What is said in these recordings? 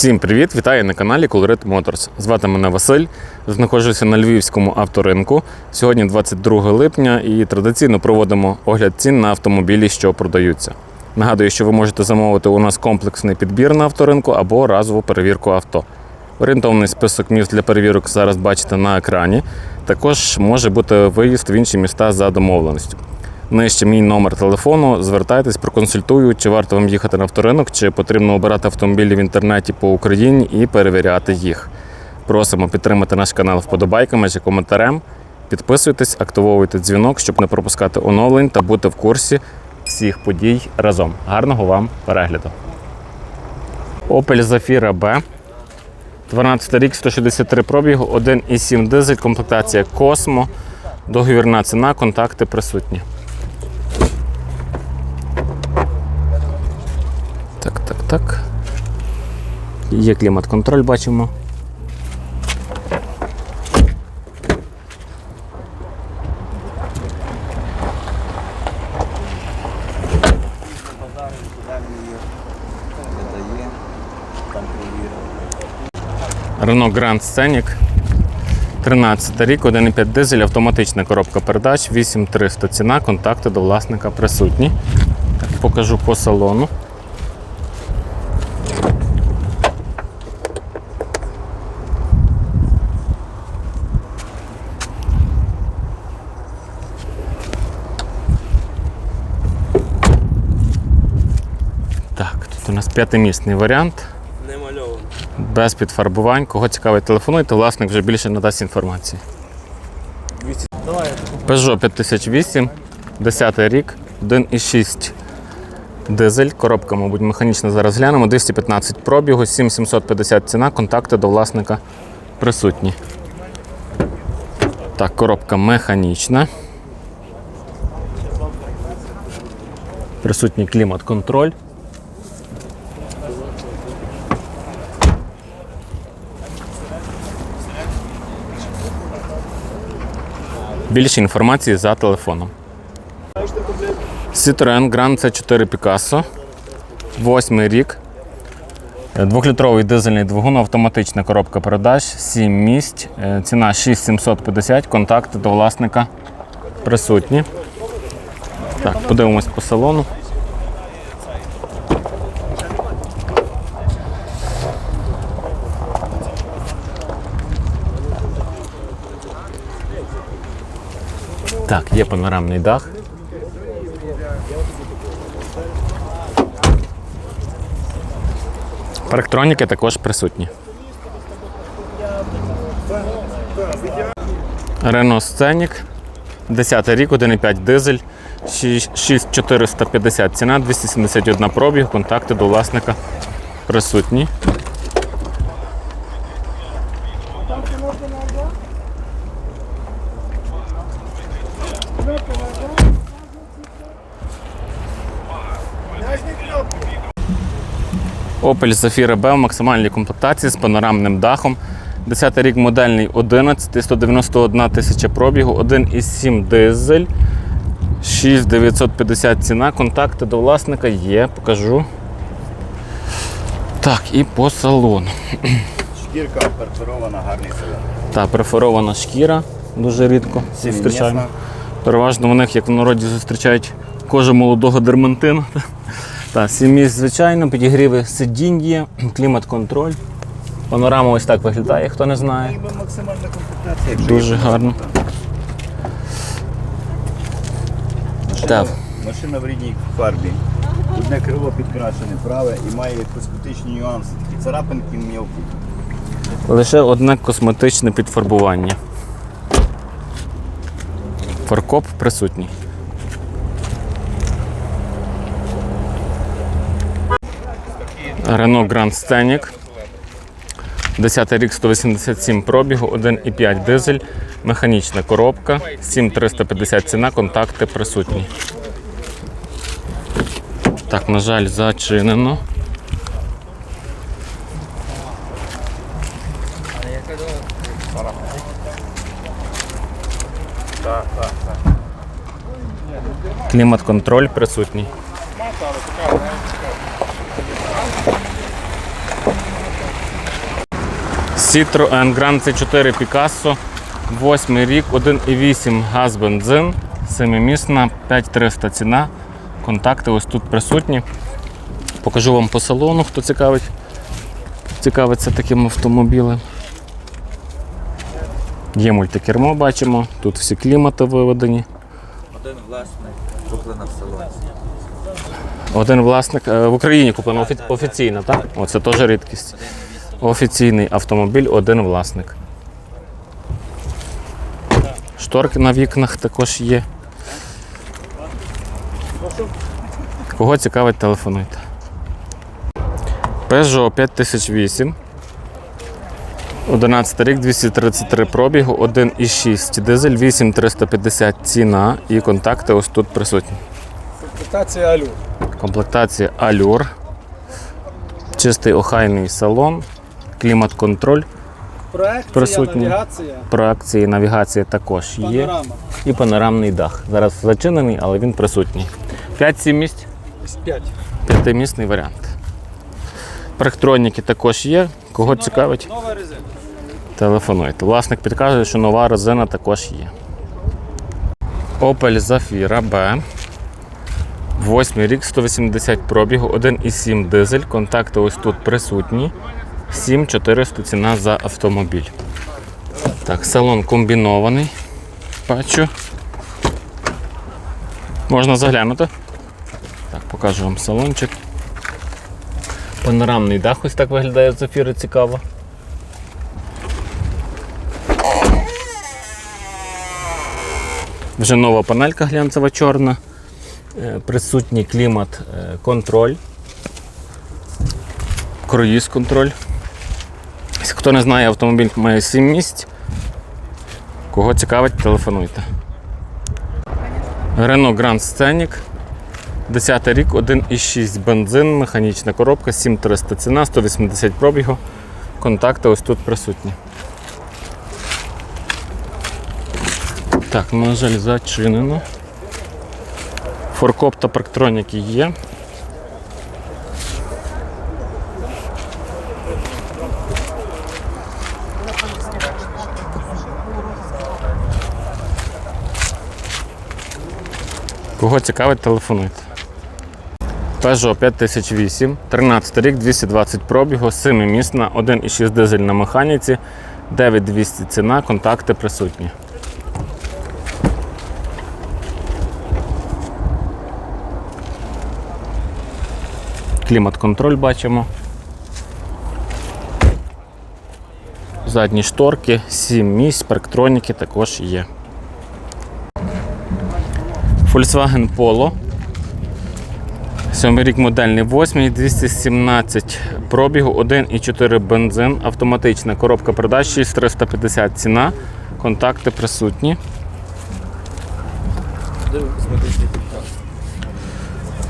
Всім привіт! Вітаю на каналі Colorit Motors. Звати мене Василь. Знаходжуся на львівському авторинку. Сьогодні 22 липня і традиційно проводимо огляд цін на автомобілі, що продаються. Нагадую, що ви можете замовити у нас комплексний підбір на авторинку або разову перевірку авто. Орієнтовний список міст для перевірок зараз бачите на екрані. Також може бути виїзд в інші міста за домовленістю. Нижче мій номер телефону. Звертайтесь, проконсультую, чи варто вам їхати на авторинок, чи потрібно обирати автомобілі в інтернеті по Україні і перевіряти їх. Просимо підтримати наш канал вподобайками чи коментарем. Підписуйтесь, активовуйте дзвінок, щоб не пропускати оновлень та бути в курсі всіх подій разом. Гарного вам перегляду. Opel Zafira B. 12 рік, 163 пробігу, 1,7 дизель, комплектація Космо. Договірна ціна, контакти присутні. Так. Є клімат-контроль, бачимо. Renault Grand Scenic. 13 рік, 1,5 дизель, автоматична коробка передач, 8300 ціна, контакти до власника присутні. Покажу по салону. Так, тут у нас п'ятимісний варіант. Немальовано. Без підфарбувань. Кого цікавить, телефонуйте, власник вже більше надасть інформації. Давай. Peugeot 5008, 10 рік, 1,6 дизель, коробка, мабуть, механічна зараз глянемо, 215 пробігу, 7750 ціна, контакти до власника присутні. Так, коробка механічна. Присутній клімат-контроль. Більше інформації за телефоном. Citroen Grand C4 Picasso. Восьмий рік. Двохлітровий дизельний двигун, автоматична коробка передач, 7 місць, Е, ціна 6750, контакти до власника присутні. Так, подивимось по салону. Так, є панорамний дах. Парктроніки також присутні. Renault Scenic, 10 рік, 1,5 дизель, 6450 ціна, 271 пробіг, контакти до власника присутні. Opel Zafira B в максимальній комплектації з панорамним дахом. 10 рік модельний 11, 191 тисяча пробігу, 1,7 дизель, 6950 ціна. Контакти до власника є, покажу. Так, і по салону. Шкірка перфорована, гарний салон. Так, преферована шкіра, дуже рідко зустрічаємо. Переважно в них, як в народі, зустрічають кожу молодого дермантину. Так, сім звичайно, підігріви сидінь є, клімат-контроль. Панорама ось так виглядає, хто не знає. Максимальна комплектація. Дуже гарно. Машина, Так. машина в рідній фарбі. Одне крило підкрашене, праве і має косметичні нюанси. Такі царапинки мілкі. Лише одне косметичне підфарбування. Фаркоп присутній. Renault Grand Scenic. 10 рік 187 пробігу, 1,5 дизель, механічна коробка, 7350 ціна, контакти присутні. Так, на жаль, зачинено. Клімат-контроль присутній. Citroen Grand C4 Picasso. 8 рік, 1,8 газ бензин, 7-місна, 5300 ціна. Контакти ось тут присутні. Покажу вам по салону, хто цікавить. Цікавиться таким автомобілем. Є мультикермо, бачимо, тут всі клімати виведені. Один власник, куплена в салоні. Один власник е, в Україні куплено офі- офіційно, так? Оце теж рідкість. Офіційний автомобіль, один власник. Шторки на вікнах також є. Кого цікавить, телефонуйте. Peugeot 5008. 11 рік, 233 пробігу, 1,6 дизель, 8350 ціна і контакти ось тут присутні. Комплектація Алю. Комплектація Allure. Чистий охайний салон, клімат-контроль, Проекція, Присутні. навігація, проекції навігація також є. панорама. І панорамний дах. Зараз зачинений, але він присутній. 5-7 місць, 5. п'ятимісний варіант. Парктроніки також є. Кого цікавить, Нова резина. телефонуйте. Власник підказує, що нова резина також є. Opel Zafira B. 8 рік, 180 пробігу, 1,7 дизель. Контакти ось тут присутні. 7400 ціна за автомобіль. Так, салон комбінований. Бачу. Можна заглянути. Так, покажу вам салончик. Панорамний дах ось так виглядає Zafira цікаво. Вже нова панелька глянцева чорна. Е, Присутній клімат е, контроль. Круїз контроль. Хто не знає, автомобіль має 7 місць. Кого цікавить, телефонуйте. Renault Grand Scenic. 10 рік, 1,6 бензин, механічна коробка, 7300 ціна, 180 пробігу. Контакти ось тут присутні. Так, на жаль, зачинено. Форкоп та парктроніки є. Кого цікавить, телефонуйте. Peugeot 5008, 13 рік, 220 пробігу, 7-місна, 1,6 дизель на механіці, 9200 ціна, контакти присутні. Клімат-контроль бачимо. Задні шторки, 7 місць, парктроніки також є. Volkswagen Polo. Сьомий рік модельний 8, 217 пробігу, 1,4 бензин, автоматична коробка продаж 6350 ціна. Контакти присутні.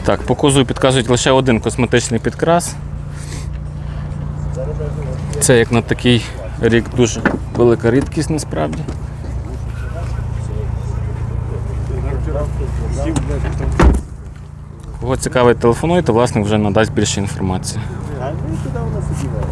Так, по кузову підказують лише один косметичний підкрас. Це як на такий рік дуже велика рідкість насправді. Кого цікавить, телефонуйте, власник вже надасть більше інформації. А і туди вона сиділа.